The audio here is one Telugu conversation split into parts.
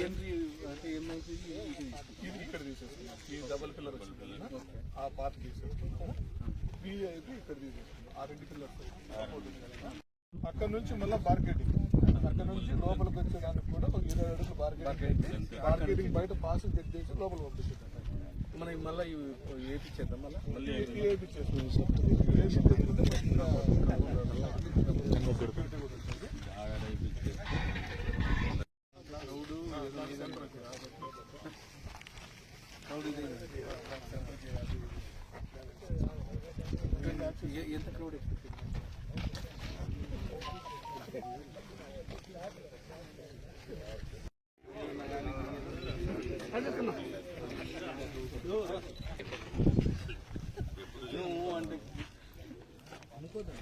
ఇది ఇక్కడ తీసేసుకున్నాం ఈ డబుల్ పిల్లర్ వచ్చింది ఆ పార్ట్ తీసేసుకుంటాం త్రీ అయితే ఇక్కడ తీసేసుకున్నాం ఆ రెండు పిల్లర్స్ అక్కడ నుంచి మళ్ళీ మార్కెటింగ్ అక్కడ నుంచి లోపలికి వచ్చేదానికి కూడా ఒక ఇరవై అడుగులు మార్కెటింగ్ మార్కెటింగ్ బయట పాస్ చెక్ చేసి లోపల పంపించేదాం మనకి మళ్ళీ వేయించేద్దాం మళ్ళీ మళ్ళీ ఎంత క్రౌడ్ అనుకోదా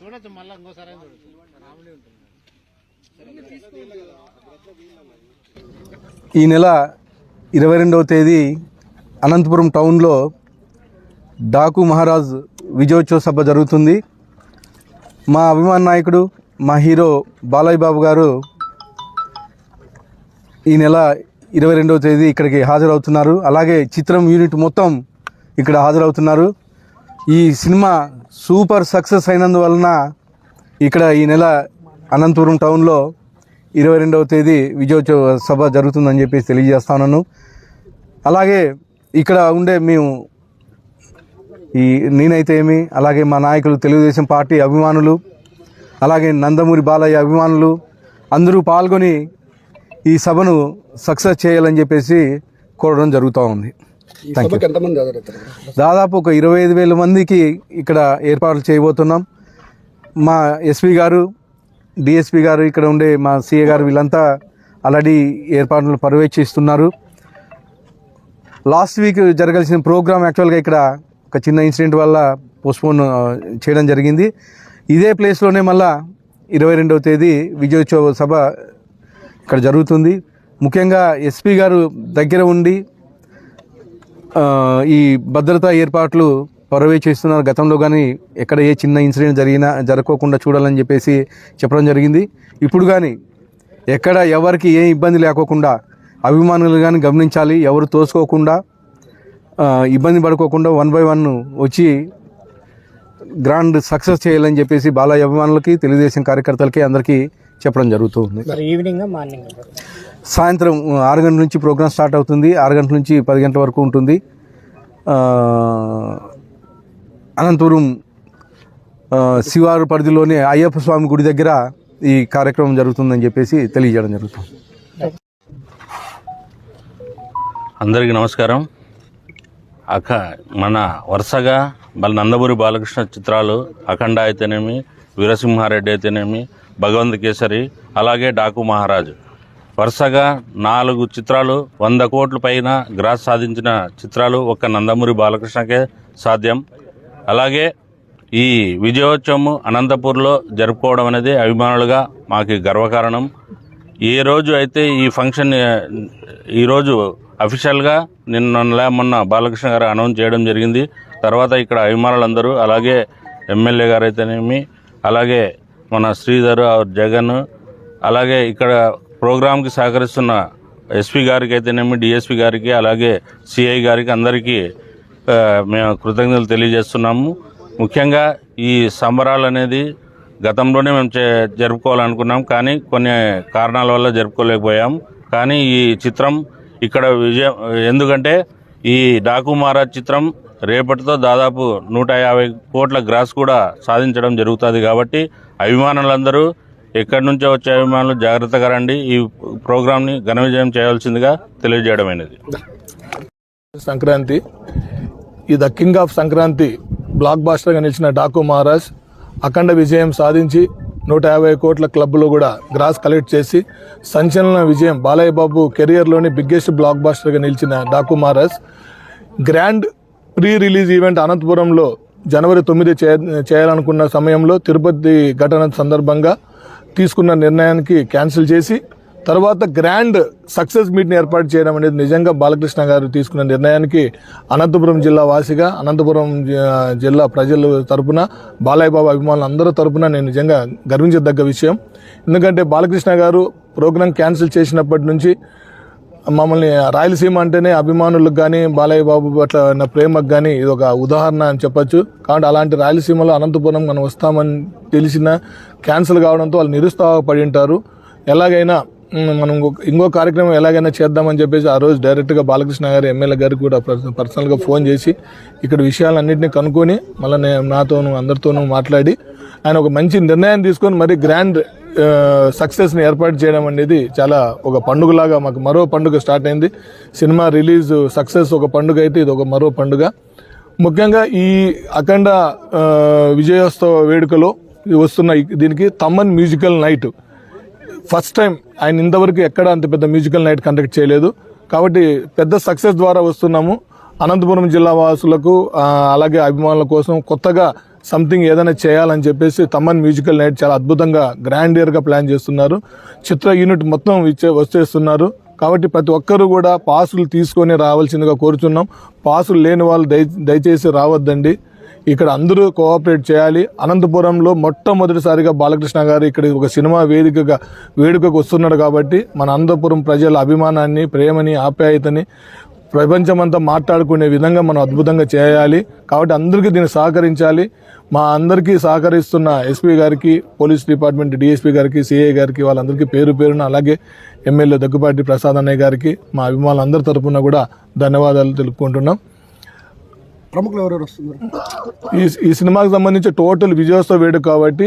చూడొచ్చు మళ్ళీ ఇంకోసారి ఈ నెల ఇరవై రెండవ తేదీ అనంతపురం టౌన్లో డాకు మహారాజ్ విజయోత్సవ సభ జరుగుతుంది. మా అభిమాన నాయకుడు మా హీరో బాలయ్య బాబు గారు ఈ నెల ఇరవై రెండవ తేదీ ఇక్కడికి హాజరవుతున్నారు. అలాగే చిత్రం యూనిట్ మొత్తం ఇక్కడ హాజరవుతున్నారు. ఈ సినిమా సూపర్ సక్సెస్ అయినందువలన ఇక్కడ ఈ నెల అనంతపురం టౌన్లో ఇరవై రెండవ తేదీ విజయోత్సవ సభ జరుగుతుందని చెప్పేసి తెలియజేస్తున్నాను అలాగే ఇక్కడ ఉండే మేము ఈ నేనైతే ఏమి అలాగే మా నాయకులు తెలుగుదేశం పార్టీ అభిమానులు అలాగే నందమూరి బాలయ్య అభిమానులు అందరూ పాల్గొని ఈ సభను సక్సెస్ చేయాలని చెప్పేసి కోరడం జరుగుతూ ఉంది. దాదాపు ఒక ఇరవై ఐదు వేల మందికి ఇక్కడ ఏర్పాట్లు చేయబోతున్నాం. మా ఎస్పీ గారు డిఎస్పీ గారు ఇక్కడ ఉండే మా సిఏ గారు వీళ్ళంతా ఆల్రెడీ ఏర్పాట్లు పర్యవేక్షిస్తున్నారు. లాస్ట్ వీక్ జరగాల్సిన ప్రోగ్రామ్ యాక్చువల్గా ఇక్కడ ఒక చిన్న ఇన్సిడెంట్ వల్ల పోస్ట్పోన్ చేయడం జరిగింది. ఇదే ప్లేస్లోనే మళ్ళా ఇరవై రెండవ తేదీ విజయోత్సవ సభ ఇక్కడ జరుగుతుంది. ముఖ్యంగా ఎస్పీ గారు దగ్గర ఉండి ఈ భద్రతా ఏర్పాట్లు పర్యవేక్షిస్తున్నారు గతంలో కానీ ఎక్కడ ఏ చిన్న ఇన్సిడెంట్ జరిగినా జరగకోకుండా చూడాలని చెప్పేసి చెప్పడం జరిగింది. ఇప్పుడు కానీ ఎక్కడ ఎవరికి ఏ ఇబ్బంది లేకోకుండా అభిమానులు కానీ గమనించాలి. ఎవరు తోసుకోకుండా ఇబ్బంది పడుకోకుండా వన్ బై వన్ వచ్చి గ్రాండ్ సక్సెస్ చేయాలని చెప్పేసి బాలయ్య అభిమానులకి తెలుగుదేశం కార్యకర్తలకి అందరికీ చెప్పడం జరుగుతుంది. మరి ఈవినింగ్ మార్నింగ్ సాయంత్రం ఆరు గంటల నుంచి ప్రోగ్రామ్ స్టార్ట్ అవుతుంది. ఆరు గంటల నుంచి పది గంటల వరకు ఉంటుంది. ఆ, అనంతపురం ఆ, శివారు పరిధిలోని అయ్యప్ప స్వామి గుడి దగ్గర ఈ కార్యక్రమం జరుగుతుందని చెప్పేసి తెలియజేయడం జరుగుతుంది. అందరికీ నమస్కారం. అఖ మన వరుసగా మళ్ళీ నందమూరి బాలకృష్ణ చిత్రాలు అఖండ అయితేనేమి వీరసింహారెడ్డి అయితేనేమి భగవంత్ కేసరి అలాగే డాకు మహారాజు. వరుసగా నాలుగు చిత్రాలు వంద కోట్ల పైన గ్రాస్ సాధించిన చిత్రాలు ఒక్క నందమూరి బాలకృష్ణకే సాధ్యం. అలాగే ఈ విజయోత్సవం అనంతపూర్లో జరుపుకోవడం అనేది అభిమానులుగా మాకు గర్వకారణం. ఏ రోజు అయితే ఈ ఫంక్షన్ ఈరోజు అఫీషియల్గా నిన్న మొన్న బాలకృష్ణ గారు అనౌన్స్ చేయడం జరిగింది. తర్వాత ఇక్కడ అభిమానులందరూ అలాగే ఎమ్మెల్యే గారు అయితేనేమి అలాగే మన శ్రీధర్ జగన్ అలాగే ఇక్కడ ప్రోగ్రాంకి సహకరిస్తున్న ఎస్పీ గారికి అయితేనేమి డిఎస్పీ గారికి అలాగే సిఐ గారికి అందరికీ మేము కృతజ్ఞతలు తెలియజేస్తున్నాము. ముఖ్యంగా ఈ సంబరాలు అనేది గతంలోనే మేము చే- జరుపుకోవాలనుకున్నాం కానీ కొన్ని కారణాల వల్ల జరుపుకోలేకపోయాం. కానీ ఈ చిత్రం ఇక్కడ విజయం ఎందుకంటే ఈ డాకు మహారాజ్ చిత్రం రేపటితో దాదాపు నూట యాభై కోట్ల గ్రాస్ కూడా సాధించడం జరుగుతుంది కాబట్టి అభిమానులందరూ ఎక్కడి నుంచో వచ్చే అభిమానులు జాగ్రత్తగా రండి. ఈ ప్రోగ్రాంని ఘన విజయం చేయాల్సిందిగా తెలియజేయడమైనది సంక్రాంతి. ఈ ద కింగ్ ఆఫ్ సంక్రాంతి బ్లాక్ బాస్టర్గా నిలిచిన డాకు మహారాజ్ అఖండ విజయం సాధించి నూట యాభై కోట్ల క్లబ్లో కూడా గ్రాస్ కలెక్ట్ చేసి సంచలన విజయం బాలయ్య బాబు కెరియర్లోని బిగ్గెస్ట్ బ్లాక్ బాస్టర్గా నిలిచిన Daaku Maharaj grand pre release event అనంతపురంలో జనవరి తొమ్మిది చేయాలనుకున్న సమయంలో తిరుపతి ఘటన సందర్భంగా తీసుకున్న నిర్ణయానికి క్యాన్సిల్ చేసి తర్వాత గ్రాండ్ సక్సెస్ మీట్ని ఏర్పాటు చేయడం అనేది నిజంగా బాలకృష్ణ గారు తీసుకున్న నిర్ణయానికి అనంతపురం జిల్లా వాసిగా అనంతపురం జి- జిల్లా ప్రజల తరపున బాలయ్య బాబు అభిమానులు అందరి తరపున నేను నిజంగా గర్వించదగ్గ విషయం. ఎందుకంటే బాలకృష్ణ గారు ప్రోగ్రాం క్యాన్సిల్ చేసినప్పటి నుంచి మమ్మల్ని రాయలసీమ అంటేనే అభిమానులకు కానీ బాలయ్య బాబు పట్ల ఉన్న ప్రేమకు కానీ ఇది ఒక ఉదాహరణ అని చెప్పొచ్చు. కాబట్టి అలాంటి రాయలసీమలో అనంతపురం మనం వస్తామని తెలిసిన క్యాన్సిల్ కావడంతో వాళ్ళు నిరుత్సాహపడి ఉంటారు. ఎలాగైనా మనం ఇంకో కార్యక్రమం ఎలాగైనా చేద్దామని చెప్పేసి ఆ రోజు డైరెక్ట్గా బాలకృష్ణ గారు ఎమ్మెల్యే గారికి కూడా పర్సనల్గా ఫోన్ చేసి ఇక్కడ విషయాలన్నింటినీ కనుక్కొని మళ్ళీ నేను నాతోనూ అందరితోనూ మాట్లాడి ఆయన ఒక మంచి నిర్ణయం తీసుకొని మరి గ్రాండ్ సక్సెస్ని ఏర్పాటు చేయడం అనేది చాలా ఒక పండుగలాగా మాకు మరో పండుగ స్టార్ట్ అయింది. సినిమా రిలీజ్ సక్సెస్ ఒక పండుగ అయితే ఇది ఒక మరో పండుగ. ముఖ్యంగా ఈ అఖండ విజయోత్సవ వేడుకలో వస్తున్న దీనికి Thaman musical night first time ఆయన ఇంతవరకు ఎక్కడ అంత పెద్ద మ్యూజికల్ నైట్ కండక్ట్ చేయలేదు. కాబట్టి పెద్ద సక్సెస్ ద్వారా వస్తున్నాము. అనంతపురం జిల్లా వాసులకు అలాగే అభిమానుల కోసం కొత్తగా సంథింగ్ ఏదైనా చేయాలని చెప్పేసి తమన్ మ్యూజికల్ నైట్ చాలా అద్భుతంగా గ్రాండియర్గా ప్లాన్ చేస్తున్నారు. చిత్ర యూనిట్ మొత్తం ఇచ్చే వచ్చేస్తున్నారు కాబట్టి ప్రతి ఒక్కరూ కూడా పాసులు తీసుకొని రావాల్సిందిగా కోరుచున్నాం. పాసులు లేని వాళ్ళు దయ దయచేసి రావద్దండి. ఇక్కడ అందరూ కోఆపరేట్ చేయాలి. అనంతపురంలో మొట్టమొదటిసారిగా బాలకృష్ణ గారు ఇక్కడ ఒక సినిమా వేదికగా వేడుకకు వస్తున్నాడు కాబట్టి మన అనంతపురం ప్రజల అభిమానాన్ని ప్రేమని ఆప్యాయతని ప్రపంచమంతా మాట్లాడుకునే విధంగా మనం అద్భుతంగా చేయాలి. కాబట్టి అందరికీ దీన్ని సహకరించాలి. మా అందరికీ సహకరిస్తున్న ఎస్పీ గారికి పోలీస్ డిపార్ట్మెంట్ డిఎస్పీ గారికి సిఐ గారికి వాళ్ళందరికీ పేరు పేరున అలాగే ఎమ్మెల్యే దగ్గుపాటి ప్రసాద్ అన్నయ్య గారికి మా అభిమానులందరి తరపున కూడా ధన్యవాదాలు తెలుపుకుంటున్నాం. ప్రముఖులు ఎవరెవరు వస్తున్నారు? ఈ ఈ సినిమాకి సంబంధించి టోటల్ విజయోత్సవ వేడుక కాబట్టి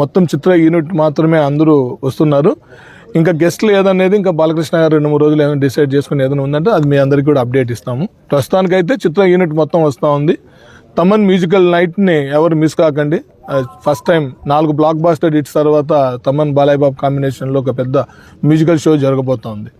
మొత్తం చిత్ర యూనిట్ మాత్రమే అందరూ వస్తున్నారు. ఇంకా గెస్ట్లు ఏదనేది ఇంకా బాలకృష్ణ గారు రెండు మూడు రోజులు ఏదైనా డిసైడ్ చేసుకుని ఏదైనా ఉందంటే అది మీ అందరికీ కూడా అప్డేట్ ఇస్తాము. ప్రస్తుతానికైతే చిత్ర యూనిట్ మొత్తం వస్తూ ఉంది. తమన్ మ్యూజికల్ నైట్ని ఎవరు మిస్ కాకండి. ఫస్ట్ టైం నాలుగు బ్లాక్ బాస్టర్ హిట్స్ తర్వాత తమన్ బాలయ్య బాబు కాంబినేషన్లో ఒక పెద్ద మ్యూజికల్ షో జరగబోతోంది.